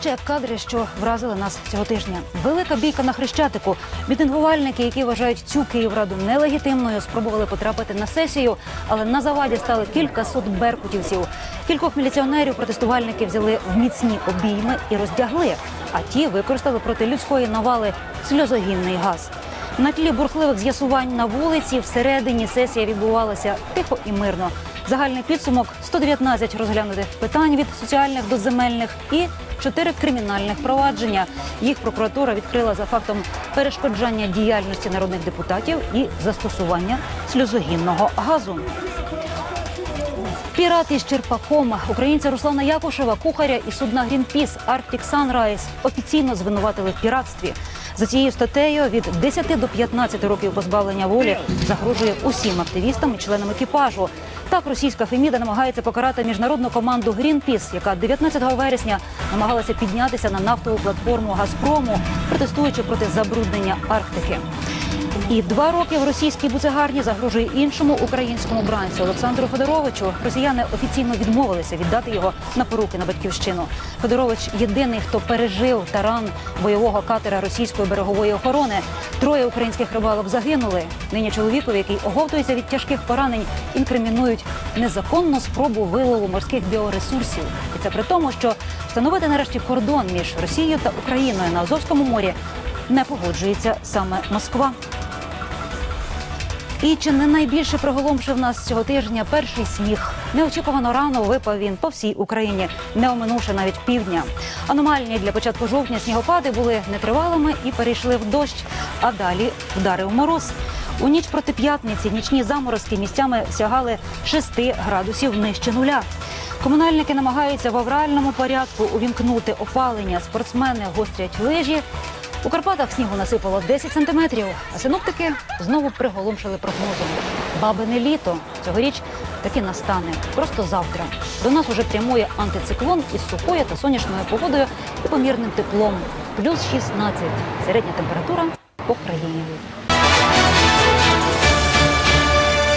ще кадри, що вразили нас цього тижня. Велика бійка на хрещатику. Мітингувальники, які вважають цю Київраду нелегітимною, спробували потрапити на сесію, але на заваді стали кількасот беркутівців. Кількох міліціонерів протестувальники взяли в міцні обійми і роздягли. А ті використали проти людської навали сльозогінний газ. На тлі бурхливих з'ясувань на вулиці всередині сесія відбувалася тихо і мирно. Загальний підсумок 119 розглянутих питань від соціальних до земельних і 4 кримінальних провадження. Їх прокуратура відкрила за фактом перешкоджання діяльності народних депутатів і застосування сльозогінного газу. Пірат із Черпаком, українця Руслана Якушева, кухаря і судна Грінпіс Arctic Sunrise офіційно звинуватили в піратстві. За цією статтею від 10 до 15 років позбавлення волі загрожує усім активістам і членам екіпажу. Так російська Феміда намагається покарати міжнародну команду Грінпіс, яка 19 вересня намагалася піднятися на нафтову платформу Газпрому, протестуючи проти забруднення Арктики. І два роки в російській буцегарні загрожує іншому українському бранцю Олександру Федоровичу. Росіяни офіційно відмовилися віддати його на поруки на батьківщину. Федорович єдиний, хто пережив таран бойового катера російської берегової охорони. Троє українських рибалок загинули. Нині чоловікові, який оговтується від тяжких поранень, інкримінують незаконну спробу вилову морських біоресурсів. І це при тому, що встановити нарешті кордон між Росією та Україною на Азовському морі не погоджується саме Москва. І чи не найбільше приголомшив нас цього тижня перший сніг? Неочікувано рано випав він по всій Україні, не оминувши навіть півдня. Аномальні для початку жовтня снігопади були нетривалими і перейшли в дощ, а далі вдарив мороз. У ніч проти п'ятниці нічні заморозки місцями сягали 6 градусів нижче нуля. Комунальники намагаються в авральному порядку увімкнути опалення. Спортсмени гострять лижі. У Карпатах снігу насипало 10 сантиметрів, а синоптики знову приголомшили прогнозом. Бабине літо цьогоріч таки настане. Просто завтра. До нас уже прямує антициклон із сухою та сонячною погодою і помірним теплом. Плюс 16. Середня температура по країні.